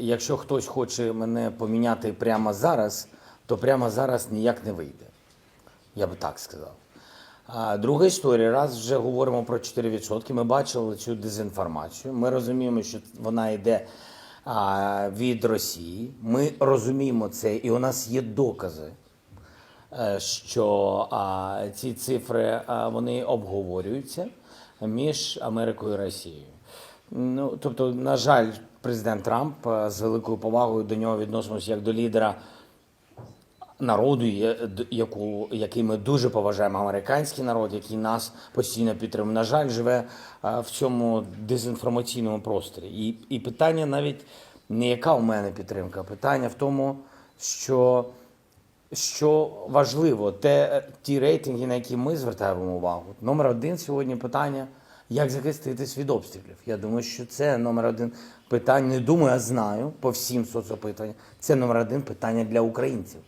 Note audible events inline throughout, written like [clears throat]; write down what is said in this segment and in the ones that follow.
якщо хтось хоче мене поміняти прямо зараз, то прямо зараз ніяк не вийде. Я би так сказав. А друга історія, раз вже говоримо про 4%, ми бачили цю дезінформацію. Ми розуміємо, що вона йде від Росії. Ми розуміємо це, і у нас є докази, е, що ці цифри вони обговорюються між Америкою і Росією. Ну, тобто, на жаль, президент Трамп е, з великою повагою до нього відносимося як до лідера народу, яку, який ми дуже поважаємо, американський народ, який нас постійно підтримує. На жаль, живе в цьому дезінформаційному просторі. І, і питання навіть не яка у мене підтримка, питання в тому, що, що важливо, те, ті рейтинги, на які ми звертаємо увагу. Номер один сьогодні питання. Як захиститись від обстрілів? Я думаю, що це номер один питання. Не думаю, а знаю по всім соцопитанням. Це номер один питання для українців.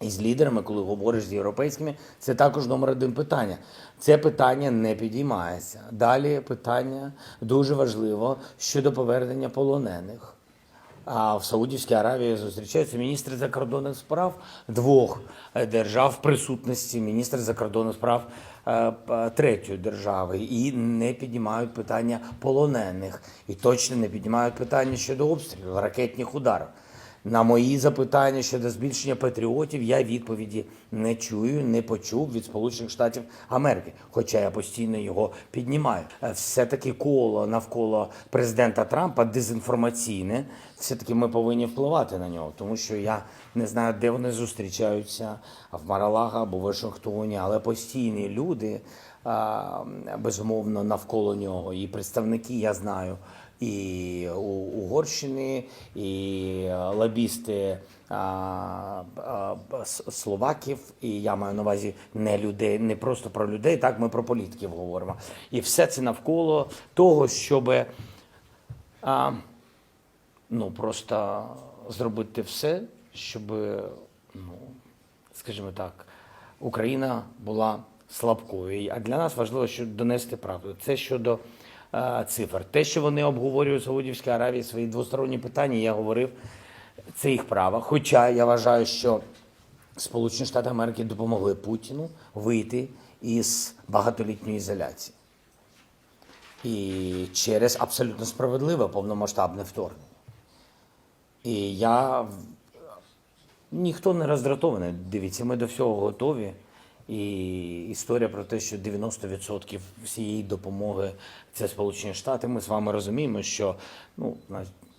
І з лідерами, коли говориш з європейськими, це також номер один питання. Це питання не підіймається. Далі питання дуже важливо щодо повернення полонених. А в Саудівській Аравії зустрічаються міністри закордонних справ двох е, держав в присутності. Міністра закордонних справ е, третьої держави. І не піднімають питання полонених, і точно не піднімають питання щодо обстрілів, ракетних ударів. На мої запитання щодо збільшення патріотів я відповіді не чую, не почув від Сполучених Штатів Америки, хоча я постійно його піднімаю. Е, Все-таки коло навколо президента Трампа дезінформаційне. Все-таки ми повинні впливати на нього, тому що я не знаю, де вони зустрічаються в Маралага або в Вашингтоні, але постійні люди безумовно навколо нього. І представники я знаю і Угорщини, і е, лобісти словаків, і я маю на увазі не людей, не просто про людей, так ми про політиків говоримо. І все це навколо того, щоб а, ну, просто зробити все, щоб, ну, скажімо так, Україна була слабкою. А для нас важливо що донести правду. Це щодо цифр. Те, що вони обговорюють в Саудівській Аравії свої двосторонні питання, я говорив, це їх право. Хоча я вважаю, що Сполучені Штати Америки допомогли Путіну вийти із багатолітньої ізоляції. І через абсолютно справедливе повномасштабне вторгнення. І я ніхто не роздратований. Дивіться, ми до всього готові. І історія про те, що 90% всієї допомоги це Сполучені Штати. Ми з вами розуміємо, що ну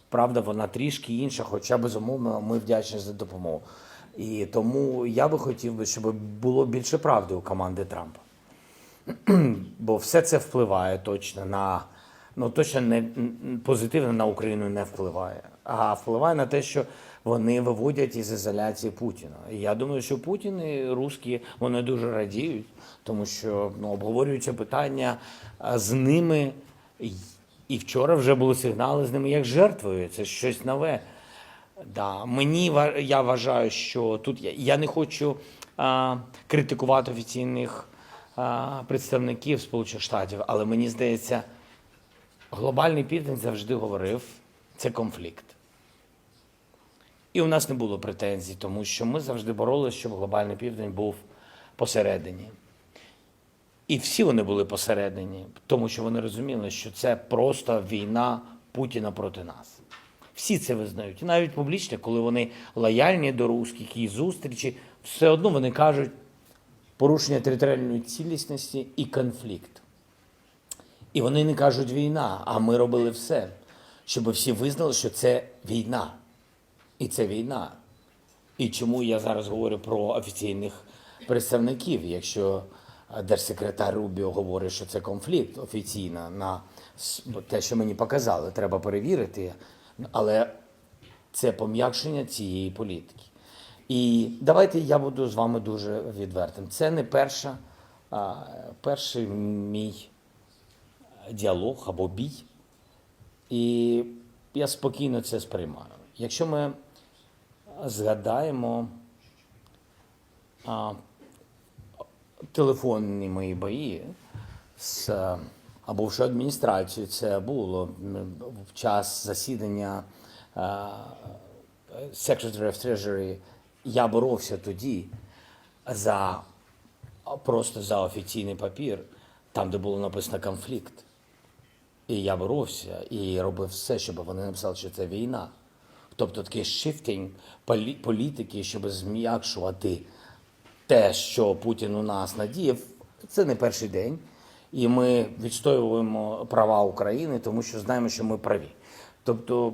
правда вона трішки інша, хоча безумовно ми вдячні за допомогу. І тому я би хотів би, щоб було більше правди у команди Трампа [clears throat] бо все це впливає точно на ну точно не позитивно на Україну не впливає, а впливає на те, що вони виводять із ізоляції Путіна. І я думаю, що Путін і русські вони дуже радіють, тому що ну, обговорюються питання з ними. І- вчора вже були сигнали з ними як жертвою. Це щось нове. Да, мені я вважаю, що тут я, я не хочу а, критикувати офіційних а, представників Сполучених Штатів, але мені здається, глобальний південь завжди говорив, це конфлікт. І у нас не було претензій, тому що ми завжди боролися, щоб глобальний південь був посередині. І всі вони були посередині, тому що вони розуміли, що це просто війна Путіна проти нас. Всі це визнають. І навіть публічно, коли вони лояльні до русських і зустрічі, все одно вони кажуть порушення територіальної цілісності і конфлікт. І вони не кажуть війна, а ми робили все, щоб всі визнали, що це війна. І це війна. І чому я зараз говорю про офіційних представників, якщо держсекретар Рубіо говорить, що це конфлікт офіційно на те, що мені показали, треба перевірити, але це пом'якшення цієї політики. І давайте я буду з вами дуже відвертим. Це не перша, а, перший мій діалог або бій. І я спокійно це сприймаю. Якщо ми згадаємо а, телефонні мої бої з а, бувшою адміністрацією, це було в час засідання е, Secretary of Treasury, я боровся тоді за просто за офіційний папір, там, де було написано конфлікт. І я боровся і робив все, щоб вони написали, що це війна. Тобто такий шифтинг полі- політики, щоб зм'якшувати те, що Путін у нас надіяв, це не перший день. І ми відстоюємо права України, тому що знаємо, що ми праві. Тобто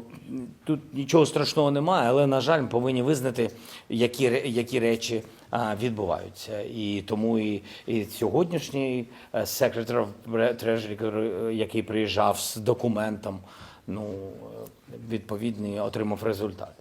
тут нічого страшного немає, але, на жаль, ми повинні визнати, які, які речі а, відбуваються. І тому і, і сьогоднішній е, Secretary Treasury, який приїжджав з документом, ну, відповідний, отримав результат.